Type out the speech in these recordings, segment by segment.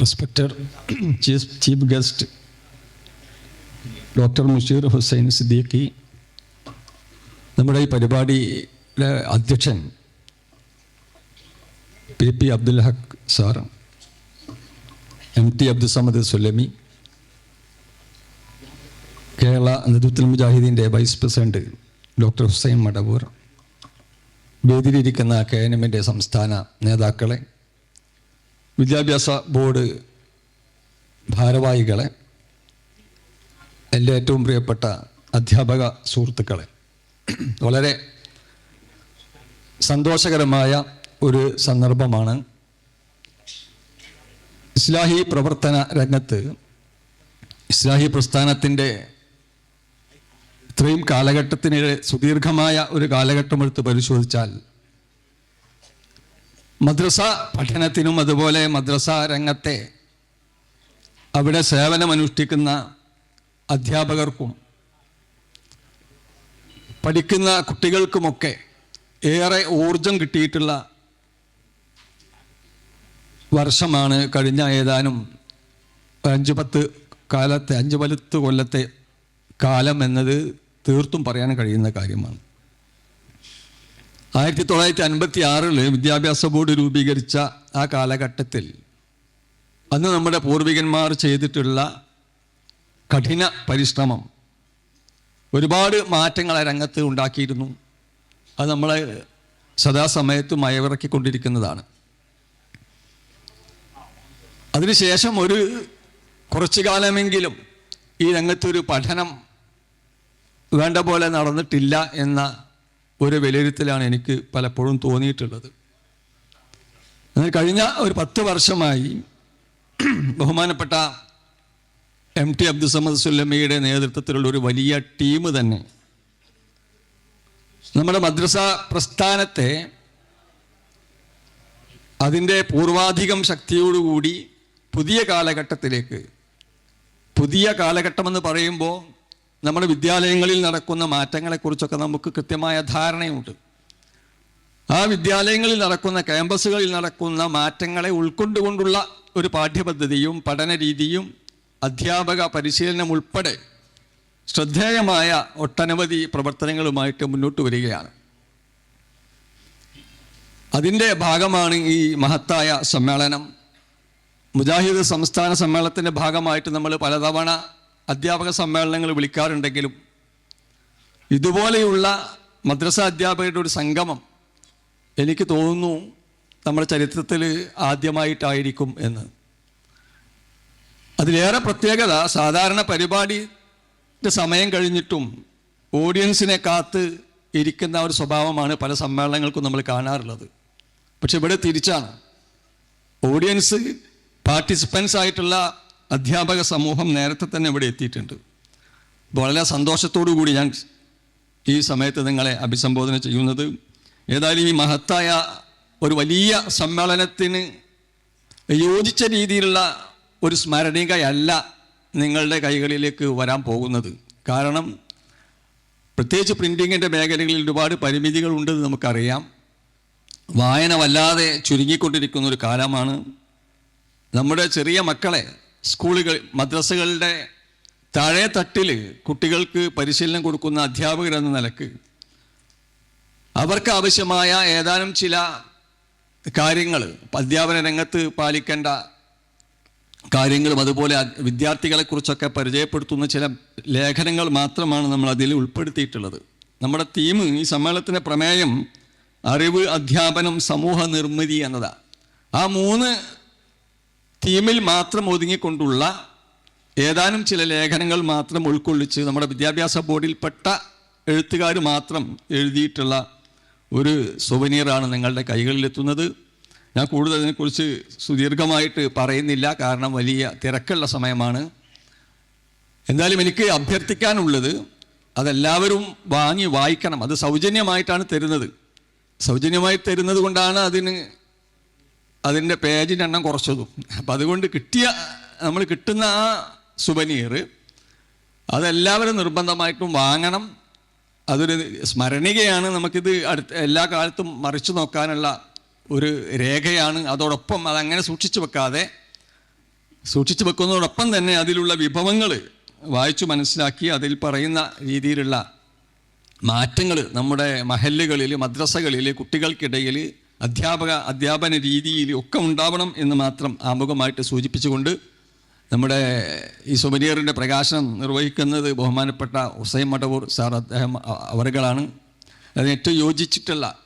Respected chief chief guest doctor Musheer Hussain Siddiqui നമ്മുടെ ഈ പരിപാടിയുടെ അധ്യക്ഷൻ P P Abdul Haq sir M T Abdussamad Sullami Kerala നേതൃത്വ മുജാഹിദീന്റെ vice president doctor Hussain Madavoor വേദിയിലിരിക്കുന്ന K N എമ്മിന്റെ സംസ്ഥാന നേതാക്കളെ വിദ്യാഭ്യാസ ബോർഡ് ഭാരവാഹികളെ എന്റെ ഏറ്റവും പ്രിയപ്പെട്ട അധ്യാപക സുഹൃത്തുക്കളെ വളരെ സന്തോഷകരമായ ഒരു സന്ദർഭമാണ്. ഇസ്ലാഹി പ്രവർത്തന രംഗത്ത് ഇസ്ലാഹി പ്രസ്ഥാനത്തിന്റെ ഇത്രയും കാലഘട്ടത്തിനിടെ സുദീർഘമായ ഒരു കാലഘട്ടം എടുത്ത് പരിശോധിച്ചാൽ മദ്രസ പഠനത്തിനും അതുപോലെ മദ്രസ രംഗത്തെ അവിടെ സേവനമനുഷ്ഠിക്കുന്ന അധ്യാപകർക്കും പഠിക്കുന്ന കുട്ടികൾക്കുമൊക്കെ ഏറെ ഊർജം കിട്ടിയിട്ടുള്ള വർഷമാണ് കഴിഞ്ഞ ഏതാനും അഞ്ച് പത്ത് കാലത്തെ അഞ്ച് പലത്ത് കൊല്ലത്തെ കാലം എന്നത് തീർത്തും പറയാൻ കഴിയുന്ന കാര്യമാണ്. ആയിരത്തി തൊള്ളായിരത്തി അൻപത്തി ആറിൽ വിദ്യാഭ്യാസ ബോർഡ് രൂപീകരിച്ച ആ കാലഘട്ടത്തിൽ അന്ന് നമ്മുടെ പൂർവികന്മാർ ചെയ്തിട്ടുള്ള കഠിന പരിശ്രമം ഒരുപാട് മാറ്റങ്ങൾ ആ രംഗത്ത് ഉണ്ടാക്കിയിരുന്നു. അത് നമ്മളെ സദാസമയത്തും അയവിറക്കിക്കൊണ്ടിരിക്കുന്നതാണ് അതിനുശേഷം ഒരു കുറച്ചു കാലമെങ്കിലും ഈ രംഗത്തൊരു പഠനം വേണ്ട പോലെ നടന്നിട്ടില്ല എന്ന ഒരു വിലയിരുത്തലാണ് എനിക്ക് പലപ്പോഴും തോന്നിയിട്ടുള്ളത്. കഴിഞ്ഞ ഒരു പത്ത് വർഷമായി ബഹുമാനപ്പെട്ട എം ടി അബ്ദുസമ്മദ് സുല്ലമ്മയുടെ നേതൃത്വത്തിലുള്ള ഒരു വലിയ ടീം തന്നെ നമ്മുടെ മദ്രസ പ്രസ്ഥാനത്തെ അതിന്റെ പൂർവാധികം ശക്തിയോടുകൂടി പുതിയ കാലഘട്ടത്തിലേക്ക് പുതിയ കാലഘട്ടമെന്ന് പറയുമ്പോൾ നമ്മുടെ വിദ്യാലയങ്ങളിൽ നടക്കുന്ന മാറ്റങ്ങളെക്കുറിച്ചൊക്കെ നമുക്ക് കൃത്യമായ ധാരണയുണ്ട്. ആ വിദ്യാലയങ്ങളിൽ നടക്കുന്ന ക്യാമ്പസുകളിൽ നടക്കുന്ന മാറ്റങ്ങളെ ഉൾക്കൊണ്ടുകൊണ്ടുള്ള ഒരു പാഠ്യപദ്ധതിയും പഠന രീതിയും അധ്യാപക പരിശീലനം ഉൾപ്പെടെ ശ്രദ്ധേയമായ ഒട്ടനവധി പ്രവർത്തനങ്ങളുമായിട്ട് മുന്നോട്ട് വരികയാണ്. അതിന്റെ ഭാഗമാണ് ഈ മഹത്തായ സമ്മേളനം. മുജാഹിദ് സംസ്ഥാന സമ്മേളനത്തിന്റെ ഭാഗമായിട്ട് നമ്മൾ പലതവണ അധ്യാപക സമ്മേളനങ്ങൾ വിളിക്കാറുണ്ടെങ്കിലും ഇതുപോലെയുള്ള മദ്രസ അധ്യാപകരുടെ ഒരു സംഗമം എനിക്ക് തോന്നുന്നു നമ്മുടെ ചരിത്രത്തിൽ ആദ്യമായിട്ടായിരിക്കും എന്ന്. അതിലേറെ പ്രത്യേകത സാധാരണ പരിപാടിയുടെ സമയം കഴിഞ്ഞിട്ടും ഓഡിയൻസിനെ കാത്ത് ഇരിക്കുന്ന ഒരു സ്വഭാവമാണ് പല സമ്മേളനങ്ങൾക്കും നമ്മൾ കാണാറുള്ളത്. പക്ഷെ ഇവിടെ തിരിച്ചാണ്. ഓഡിയൻസ് പാർട്ടിസിപ്പൻസ് ആയിട്ടുള്ള അധ്യാപക സമൂഹം നേരത്തെ തന്നെ ഇവിടെ എത്തിയിട്ടുണ്ട്. വളരെ സന്തോഷത്തോടു കൂടി ഞാൻ ഈ സമയത്ത് നിങ്ങളെ അഭിസംബോധന ചെയ്യുന്നത്. ഏതായാലും ഈ മഹത്തായ ഒരു വലിയ സമ്മേളനത്തിന് യോജിച്ച രീതിയിലുള്ള ഒരു സ്മരണികയല്ല നിങ്ങളുടെ കൈകളിലേക്ക് വരാൻ പോകുന്നത്. കാരണം പ്രത്യേകിച്ച് പ്രിന്റിങ്ങിന്റെ മേഖലകളിൽ ഒരുപാട് പരിമിതികളുണ്ടെന്ന് നമുക്കറിയാം. വായന വല്ലാതെ ചുരുങ്ങിക്കൊണ്ടിരിക്കുന്ന ഒരു കാലമാണ്. നമ്മുടെ ചെറിയ മക്കളെ സ്കൂളുകൾ മദ്രസകളുടെ താഴെ തട്ടിൽ കുട്ടികൾക്ക് പരിശീലനം കൊടുക്കുന്ന അധ്യാപകരെന്ന നിലയ്ക്ക് അവർക്ക് ആവശ്യമായ ഏതാനും ചില കാര്യങ്ങൾ അധ്യാപന രംഗത്ത് പാലിക്കേണ്ട കാര്യങ്ങളും അതുപോലെ വിദ്യാർത്ഥികളെക്കുറിച്ചൊക്കെ പരിചയപ്പെടുത്തുന്ന ചില ലേഖനങ്ങൾ മാത്രമാണ് നമ്മൾ അതിൽ ഉൾപ്പെടുത്തിയിട്ടുള്ളത്. നമ്മുടെ തീം ഈ സമ്മേളനത്തിന്റെ പ്രമേയം അറിവ് അധ്യാപനം സമൂഹ നിർമ്മിതി എന്നതാണ് ആ മൂന്ന് തീമിൽ മാത്രം ഒതുങ്ങിക്കൊണ്ടുള്ള ഏതാനും ചില ലേഖനങ്ങൾ മാത്രം ഉൾക്കൊള്ളിച്ച് നമ്മുടെ വിദ്യാഭ്യാസ ബോർഡിൽപ്പെട്ട എഴുത്തുകാർ മാത്രം എഴുതിയിട്ടുള്ള ഒരു സുവനീറാണ് നിങ്ങളുടെ കൈകളിലെത്തുന്നത്. ഞാൻ കൂടുതൽ അതിനെക്കുറിച്ച് സുദീർഘമായിട്ട് പറയുന്നില്ല. കാരണം വലിയ തിരക്കുള്ള സമയമാണ്. എന്തായാലും എനിക്ക് അഭ്യർത്ഥിക്കാനുള്ളത് അതെല്ലാവരും വാങ്ങി വായിക്കണം. അത് സൗജന്യമായിട്ടാണ് തരുന്നത്. സൗജന്യമായി തരുന്നത് കൊണ്ടാണ് അതിന് അതിന്റെ പേജിന്റെ എണ്ണം കുറച്ചതും. അപ്പം അതുകൊണ്ട് കിട്ടിയ നമ്മൾ കിട്ടുന്ന ആ സുബനീർ അതെല്ലാവരും നിർബന്ധമായിട്ടും വാങ്ങണം. അതൊരു സ്മരണികയാണ്. നമുക്കിത് അടുത്ത എല്ലാ കാലത്തും മറിച്ചു നോക്കാനുള്ള ഒരു രേഖയാണ്. അതോടൊപ്പം അതങ്ങനെ സൂക്ഷിച്ചു വെക്കാതെ സൂക്ഷിച്ചു വെക്കുന്നതോടൊപ്പം തന്നെ അതിലുള്ള വിഭവങ്ങൾ വായിച്ചു മനസ്സിലാക്കി അതിൽ പറയുന്ന രീതിയിലുള്ള മാറ്റങ്ങൾ നമ്മുടെ മഹല്ലുകളിൽ മദ്രസകളിൽ കുട്ടികൾക്കിടയിൽ അധ്യാപക അധ്യാപന രീതിയിൽ ഒക്കെ ഉണ്ടാവണം എന്ന് മാത്രം ആമുഖമായിട്ട് സൂചിപ്പിച്ചുകൊണ്ട് നമ്മുടെ ഈ സുമനിയറിന്റെ പ്രകാശനം നിർവഹിക്കുന്നത് ബഹുമാനപ്പെട്ട ഹുസൈൻ മടവൂർ സാർ അദ്ദേഹം അവരുകളാണ്. അതിന് ഏറ്റവും യോജിച്ചിട്ടുള്ള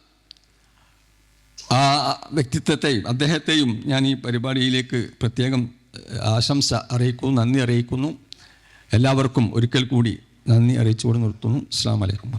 ആ വ്യക്തിത്വത്തെയും അദ്ദേഹത്തെയും ഞാൻ ഈ പരിപാടിയിലേക്ക് പ്രത്യേകം ആശംസ അറിയിക്കുന്നു നന്ദി അറിയിക്കുന്നു. എല്ലാവർക്കും ഒരിക്കൽ കൂടി നന്ദി അറിയിച്ചുകൊണ്ട് നിർത്തുന്നു. അസ്സാം വലൈക്കും